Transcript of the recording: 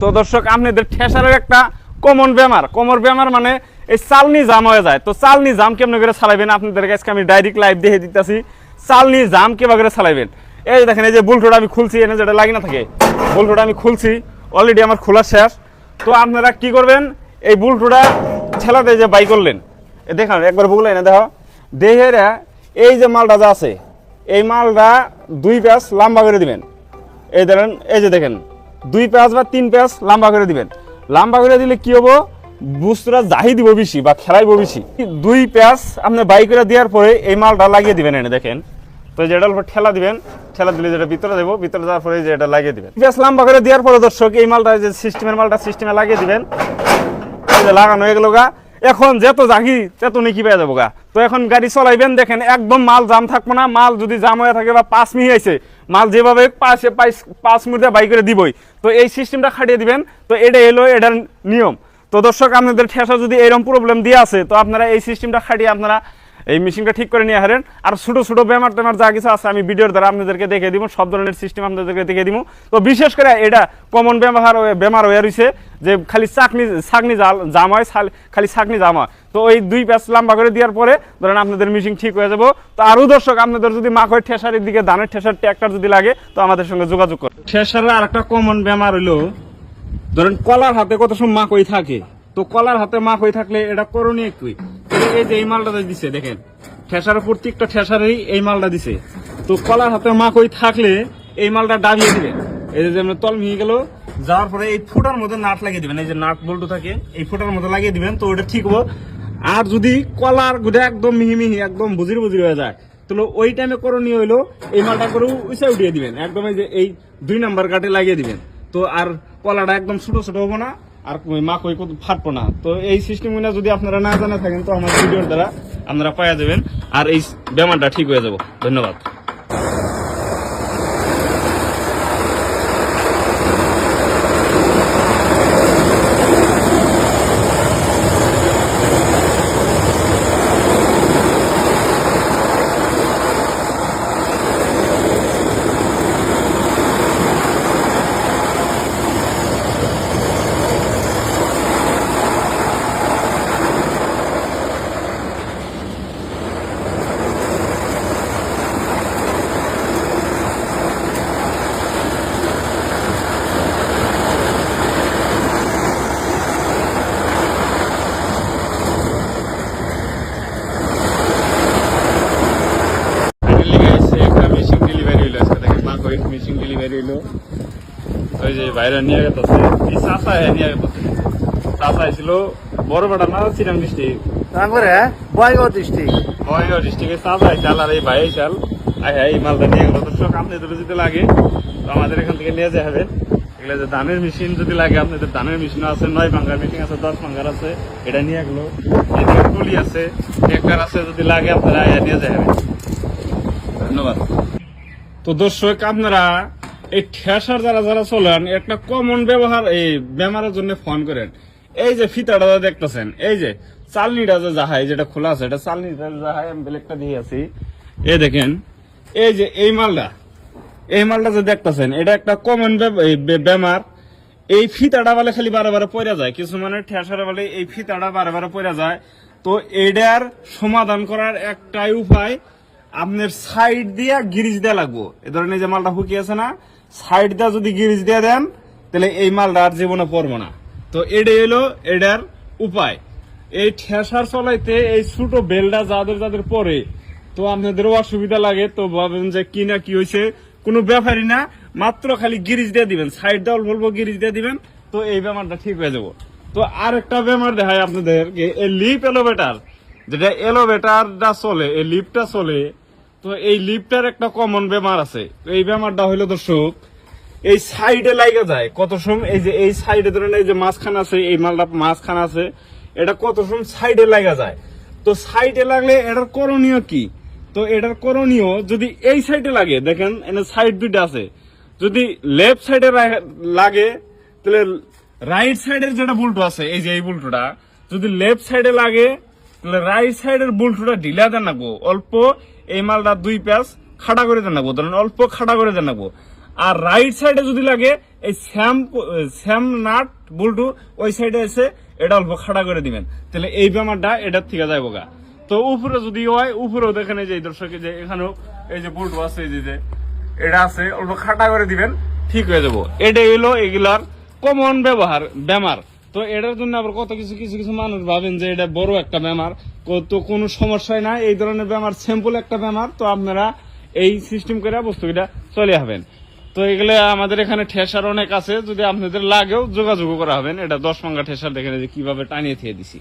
তো দর্শক, আপনাদের ঠেসারের একটা কমন বেমার। কোমর বেমার মানে এই চালনি জাম হয়ে যায়। তো চালনি জাম কেমন করে চালাবেন আপনাদের কাছে আমি ডাইরেক্ট লাইভ দেখে দিতেছি। চালনি জাম কীভাবে করে চালাবেন এই দেখেন, এই যে বুলটোটা আমি খুলছি এনে যেটা লাগি না থাকে, বুলটোটা আমি খুলছি। অলরেডি আমার খোলা শেষ। তো আপনারা কি করবেন? এই বুলটোটা ঠেলাতে যে বাই করলেন, এ দেখান, একবার বুঝলেন না দেখো। দেহেরা এই যে মালটা যা আছে, এই মালটা দুই প্যাঁচ লম্বা করে দিবেন। এই ধরেন, এই যে দেখেন দুই প্যাঁচ বা তিন প্যাঁচ লম্বা করে দিবেন। লম্বা করে দিলে কি হব? বুস্তরা জাহি দিব বেশি বা খেলাইব বেশি। দুই প্যাঁচ আপনি বাই করে দেওয়ার পরে এই মালটা লাগিয়ে দিবেন এনে, দেখেন। তো যেটার উপর ঠেলা দিবেন, ঠেলা দিলে যেটা ভিতরে দেবো, ভিতরে যাওয়ার পরে যে এটা লাগিয়ে দিবেন। প্যাঁচ লম্বা করে দেওয়ার পরে দর্শক, এই মালটা যে সিস্টেমের মালটা সিস্টেমে লাগিয়ে দিবেন লাগানো হয়ে গেল গা। এখন যত জাগি তত নাকি পেয়ে যাব গা। তো এখন গাড়ি চলাইবেন, দেখেন একদম মাল জাম থাকব না, মাল যদি জাম হয়ে থাকে বা পাঁচ মিনিট আছে মাল যেভাবে পাশে পাঁচ মিনিটে বাই করে দিবই। তো এই সিস্টেমটা খাটিয়ে দিবেন, তো এটা এলো, এটার নিয়ম। তো দর্শক, আপনাদের ঠেসা যদি এরকম প্রবলেম দিয়ে আছে তো আপনারা এই সিস্টেমটা খাটিয়ে আপনারা এই মেশিনটা ঠিক করে নিয়ে হারেন আর ছোট ছোট বেমার টেমার যা কিছু আছে আমি ভিডিওর দ্বারা আপনাদেরকে দেখে দিব, সব ধরনের সিস্টেম আপনাদেরকে দেখে দিব। তো বিশেষ করে এটা কমন ব্যবহার বেমার হয়ে রয়েছে যে খালি চাকনি জাল- জাম হয় খালি ছাকনি জাম হয়। তো ওই দুই প্যাচ লম্বা করে দেওয়ার পরে ধরেন আপনাদের মেশিন ঠিক হয়ে যাব। তো আরও দর্শক, আপনাদের যদি মাখই ঠেসারের দিকে, ধানের ঠেসার ট্র্যাক্টর যদি লাগে, তো আমাদের সঙ্গে যোগাযোগ করুন। ঠেসারের আর একটা কমন বেমার হলো ধরেন কলার হাতে কত সময় মাকই থাকে? তো কলার হাতে মাকই থাকলে এটা করণীয় একটুই এই যে এই মালটা দিছে, দেখেন। প্রত্যেকটা ঠেসারেই এই মালটা দিছে। তো কলার হাতে থাকলে এই মালটা দিবেন। এই যে তল যাওয়ার পরে এই ফুটার মধ্যে লাগিয়ে দিবেন। এই যে থাকে, এই মধ্যে লাগিয়ে দিবেন, তো ওটা ঠিক হব। আর যদি কলার গুড়ে একদম মিহি মিহি, একদম বুজির বুজির হয়ে যায়, তাহলে ওই টাইমে করণীয় হইল এই মালটা করে উঁচে উঠিয়ে দিবেন। একদম এই যে এই দুই নাম্বার কাটে লাগিয়ে দিবেন। তো আর কলাটা একদম ছোট ছোট হব না। আর মা কই কত ফাটবো না। তো এই সিস্টেম যদি আপনারা না জানা থাকেন, তো আমার ভিডিওর দ্বারা আপনারা পাওয়া যাবেন। আর এই বেমারটা ঠিক হয়ে যাব। ধন্যবাদ ফাইনালি গাইস একটা মেশিন ডেলিভারি হইল আজকে দেখেন মা কই মেশিন ডেলিভারি হইল ওই যে বাইরে নিয়ে গেছে। এই চাচা হ্যাঁ নিয়ে গেছে। চাচা ছিল বড় বেটা না চিরাং ডিস্ট্রিক্ট? তারপরে বয়গাঁও ডিস্ট্রিক্ট। বঙ্গাইগাঁও ডিস্ট্রিক্টের চাচা চাল আর এই ভাই চাল আই হ্যাঁ এই মালটা নিয়ে গেল। দর্শক আপনাদের যদি লাগে তো আমাদের এখান থেকে নিয়ে হবে। এগুলো যে ধানের মেশিন যদি লাগে আপনাদের ধানের মেশিন আছে নয় ভাঙ্গার মেশিন আছে দশ ভাঙ্গার আছে এটা নিয়ে গেলো। এদিকে টুলি আছে ট্রেক্টর আছে যদি লাগে আপনারা আইয়া নিয়ে হবে। ধন্যবাদ। তো দর্শক আপনারা এই ঠেসার যারা যারা চলেন, একটা কমন ব্যবহার এই বেমারের জন্য ফোন করেন। এই যে ফিতাটা দেখতেছেন, এই যে চালনিটা যে যাহাই যেটা খোলা আছে, এটা চালনিটা যাহাই আমি ব্লেকটা দিয়ে আছি। এ দেখেন, এই যে এই মালটা এই মালটা যে দেখতেছেন, এটা একটা কমন বেমার। এই ফিতাটা বলে খালি বারে বারে পড়ে যায়। কিছু মানে ঠেসারে বলে এই ফিতাটা বারে বারে পড়ে যায়। তো এটার সমাধান করার একটাই উপায়, আপনার সাইড দিয়ে গিরিজ দেওয়া লাগবো। এ ধরনের যে মালটা ফুকিয়েছে না সাইড দিয়া যদি গিরিজ দিয়ে দেন, তাহলে এই মালটা আর জীবনে পড়ব না। তো এটাই হলো এটার উপায়। এই ঠেসার চলাইতে এই ছোট বেলটা যাদের যাদের পরে, তো আপনাদেরও অসুবিধা লাগে, তো ভাবেন যে কি না কি হয়েছে, কোনো ব্যাপারই না, মাত্র খালি গিরিজ দিয়ে দিবেন সাইড দেওয়াল বলব গিরিজ দিয়ে দিবেন, তো এই বেমারটা ঠিক হয়ে যাব। তো আর একটা বেমার দেখায় আপনাদের এই লিপ এলোভেটার, যেটা এলোভেটারটা চলে, এই লিপটা চলে, তো এই লিপটার একটা কমন বেমার আছে। এই বেমারটা হইল দর্শক এই সাইডে লাগা যায়। কত সময় এই যে এই সাইডে ধরেন এই যে মাঝখান আছে, এই মালটা মাঝখান আছে, এটা কত সময় সাইডে লাগা যায়? তো সাইডে লাগলে এটার করণীয় কি? তো এটার করণীয় যদি এই সাইডে লাগে, দেখেন এখানে সাইড দুইটা আছে। যদি লেফট সাইডে লাগে, তাহলে রাইট সাইডের যেটা বুলটু আছে, এই যে এই বুলটুটা, যদি লেফট সাইডে লাগে, তাহলে রাইট সাইডের বুলটুটা ঢিলা দেন অল্প এই মালটা দুই প্যাচ খাড়া করে দেন ধরেন অল্প খাড়া করে দেন আর রাইট সাইডে যদি লাগে, এই স্যাম স্যাম নাট বুলটু, ওই সাইডে এসে এটা অল্প খাড়া করে দিবেন। তাহলে এই ব্যামারটা এটার থেকে যাইব গা। তো উপরে যদি হয়, উপরেও দেখেন এই যে দর্শকে যে এখানেও এই যে বুলটু আছে, এই যে এটা আছে, অল্প খাটা করে দিবেন, ঠিক হয়ে যাব। এটা হলো এগুলার কমন ব্যবহার বেমার তো এটার জন্য আবার কত কিছু কিছু কিছু মানুষ ভাবেন যে এটা বড় একটা বেমার তো কোনো সমস্যাই নাই, এই ধরনের বেমার সিম্পল একটা বেমার তো আপনারা এই সিস্টেম করে বস্তুটা চলে হবেন তো এগুলো আমাদের এখানে ঠেসার অনেক আছে, যদি আপনাদের লাগেও যোগাযোগ করা হবেন এটা দশ মাঙ্গা ঠেসার দেখেন যে কীভাবে টানিয়ে থিয়ে দিছি।